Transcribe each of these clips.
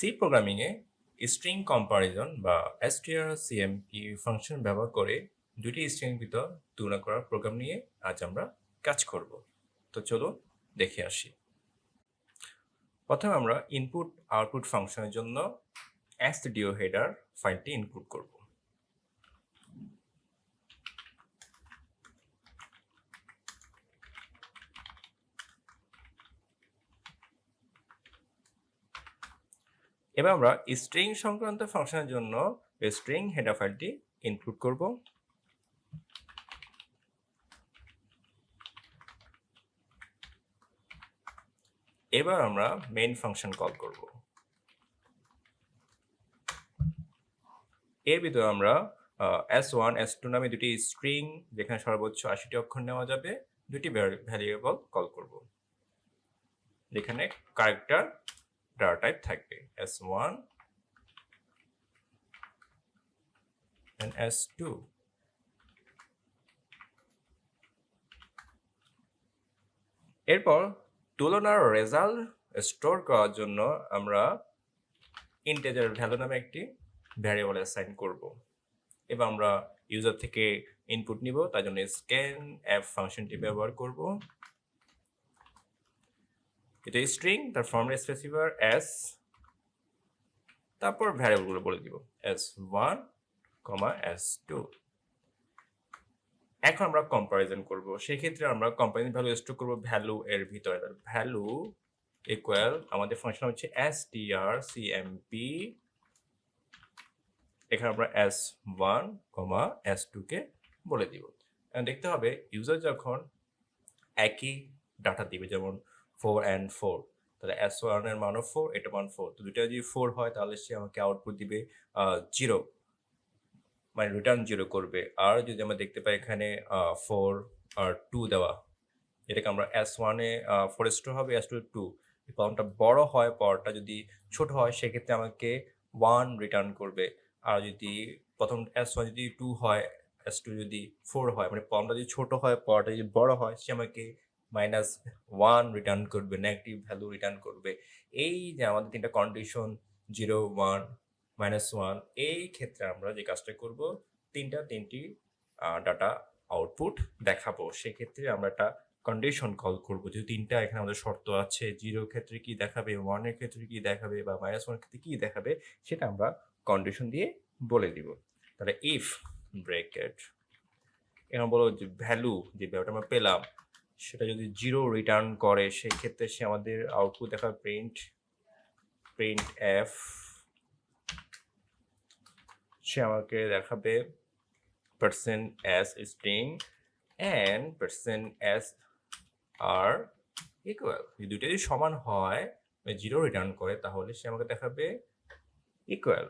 C প্রোগ্রামিংয়ে string comparison বা STR CMP function ব্যবহার করে দুটি স্ট্রিং ভিতর তুলনা করার প্রোগ্রাম নিয়ে আজ আমরা কাজ করব। তো চলো দেখে আসি। প্রথমে আমরা ইনপুট আউটপুট ফাংশনের জন্য এসডিও হেডার ফাইলটি ইনপুট করব। এবার আমরা স্ট্রিং সংক্রান্ত ফাংশনের জন্য স্ট্রিং হেডার ফাইলটি ইনক্লুড করব। এবার আমরা মেইন ফাংশন কল করব। এর ভিতরে আমরা এস ওয়ান এস টু নামে দুটি স্ট্রিং যেখানে সর্বোচ্চ আশিটি অক্ষর নেওয়া যাবে, দুটি ভ্যারিয়েবল কল করব। যেখানে ক্যারেক্টার ডাটা টাইপ থাকবে এস ওয়ান and S2. এরপর তুলনার রেজাল্ট স্টোর করার জন্য আমরা ইন্টেজার ভ্যালু নামে একটি ভ্যারিয়েবল অ্যাসাইন করব এবার আমরা ইউজার থেকে ইনপুট নিব, তার জন্য স্ক্যান অ্যাপ ফাংশনটি ব্যবহার করব এটা স্ট্রিং তার ফর্মের স্পেসিফার এস তারপর ভ্যারিয়েবলগুলো বলে দিব S one comma S two এখন আমরা কম্পারিজন করব, সেক্ষেত্রে আমরা কম্পারিজন ভ্যালু স্টোর করব ভ্যালু এর ভিতরে। ভ্যালু ইকুয়াল আমাদের ফাংশন হচ্ছে S T R C M P এখানে আমরা এস ওয়ান কমা এস টুকে বলে দিব। দেখতে হবে ইউজার যখন একই ডাটা দিবে, যেমন ফোর অ্যান্ড ফোর তাহলে এস ওয়ানের মানও ফোর এটা মান ফোর তো দুটা যদি ফোর হয়, তাহলে সে আমাকে আউটপুট দিবে জিরো মানে রিটার্ন জিরো করবে। আর যদি আমরা দেখতে পাই এখানে ফোর আর টু দেওয়া, এটাকে আমরা এস ওয়ানে ফোর এস টু হবে এস টু টু পাওয়ারটা বড় হয় পাওয়ারটা যদি ছোট হয়, সেক্ষেত্রে আমাকে ওয়ান রিটার্ন করবে। আর যদি প্রথম এস ওয়ান যদি টু হয় এস টু যদি ফোর হয় মানে পাওয়ারটা যদি ছোট হয় পাওয়ারটা যদি বড় হয়, সে আমাকে মাইনাস ওয়ান রিটার্ন করবে নেগেটিভ ভ্যালু রিটার্ন করবে। এই যে আমাদের তিনটা condition zero one minus one এই ক্ষেত্রে আমরা যে কাজটা করব, তিনটা তিনটি ডাটা আউটপুট দেখাবো। সেক্ষেত্রে আমরা একটা কন্ডিশন কল করব। যে তিনটা এখানে আমাদের শর্ত আছে জিরো ক্ষেত্রে কি দেখাবে ওয়ানের ক্ষেত্রে কি দেখাবে, বা মাইনাস ওয়ানের ক্ষেত্রে কি দেখাবে, সেটা আমরা কন্ডিশন দিয়ে বলে দিব। তাহলে ইফ ব্রেকেট এখন বলো যে ভ্যালু যে ভ্যালুটা আমরা পেলাম সেটা যদি জিরো রিটার্ন করে, সেক্ষেত্রে সে আমাদের আউটপুট দেখাবে প্রিন্ট প্রিন্ট এফ সে আমাকে দেখাবে percent S string and percent S are equal এই দুটো যদি সমান হয় জিরো রিটার্ন করে, তাহলে সে আমাকে দেখাবে equal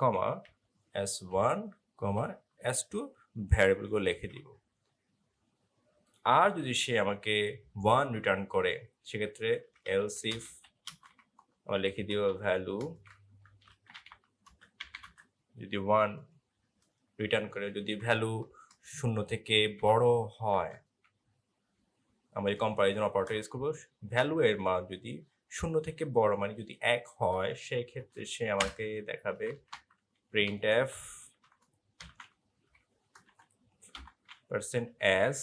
comma S one comma S two ভ্যারিয়েবলগুলো লিখে দিব। আর যদি সে আমাকে ওয়ান রিটার্ন করে, সেক্ষেত্রে এলসিফ আমরা লিখে দিব ভ্যালু যদি ওয়ান রিটার্ন করে, যদি ভ্যালু শূন্য থেকে বড় হয়, আমরা এই কম্পারিজন অপারেটর ইউজ করব। ভ্যালু এর মান যদি শূন্য থেকে বড় মানে যদি এক হয় সেই ক্ষেত্রে সে আমাকে দেখাবে print F percent s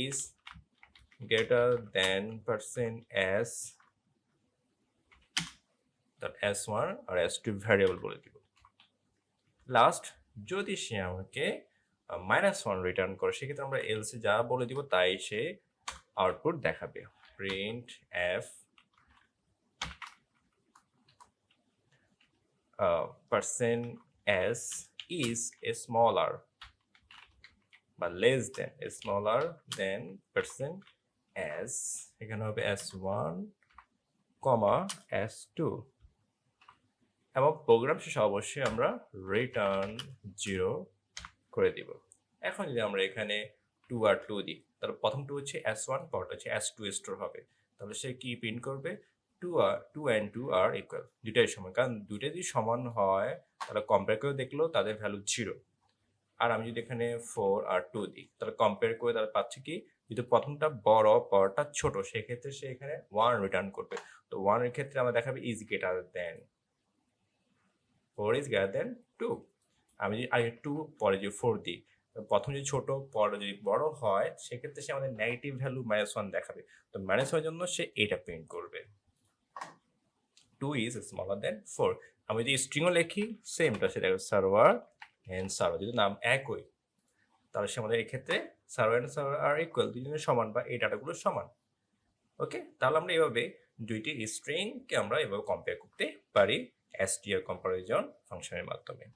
is greater than percent s that s1 আর s2 ভ্যারিয়েবল বলে দিব। লাস্ট যদি সে আমাকে মাইনাস ওয়ান রিটার্ন করে, সেক্ষেত্রে আমরা এলসি যা বলে দিব তাই সে আউটপুট দেখাবে। Print F percent S is a smaller বা less than smaller than percent S এখানে হবে S one comma S two এবং প্রোগ্রাম শেষে অবশ্যই আমরা রিটার্ন জিরো করে দিব। এখন যদি আমরা এখানে টু আর টু দিই, তাহলে প্রথম টু হচ্ছে এস ওয়ান পরটা হচ্ছে এস টু স্টোর হবে। তাহলে সে কি প্রিন্ট করবে? Two R two and two are equal দুটাই সমান। কারণ দুটাই যদি সমান হয়, তাহলে কম্পেয়ার করে দেখল তাদের ভ্যালু জিরো আর আমি যদি এখানে ফোর আর টু দিই, তাহলে কম্পেয়ার করে তাহলে পাচ্ছি কি? যদি প্রথমটা বড় পরটা ছোট, সেক্ষেত্রে সে এখানে ওয়ান রিটার্ন করবে। তো ওয়ানের ক্ষেত্রে আমরা দেখাবে is greater than four is greater than two আমি যদি আগে টু পরে যদি ফোর দিই, প্রথম যদি ছোট, পরে যদি বড় হয়, সেক্ষেত্রে সে আমাদের নেগেটিভ ভ্যালু মাইনাস ওয়ান দেখাবে। তো মাইনাস ওয়ানের জন্য সে এটা প্রিন্ট করবে। Two is smaller than four আমি যদি স্ট্রিংও লিখি সেমটা সেটা সার্ভার অ্যান্ড যদি নাম একই, তাহলে সে আমাদের এক্ষেত্রে server and server are equal দুজনের সমান বা এই ডাটাগুলো সমান। ওকে তাহলে আমরা এভাবে দুইটি স্ট্রিংকে আমরা এভাবে কম্পেয়ার করতে পারি এসটিআর কম্পারিজন ফাংশনের মাধ্যমে।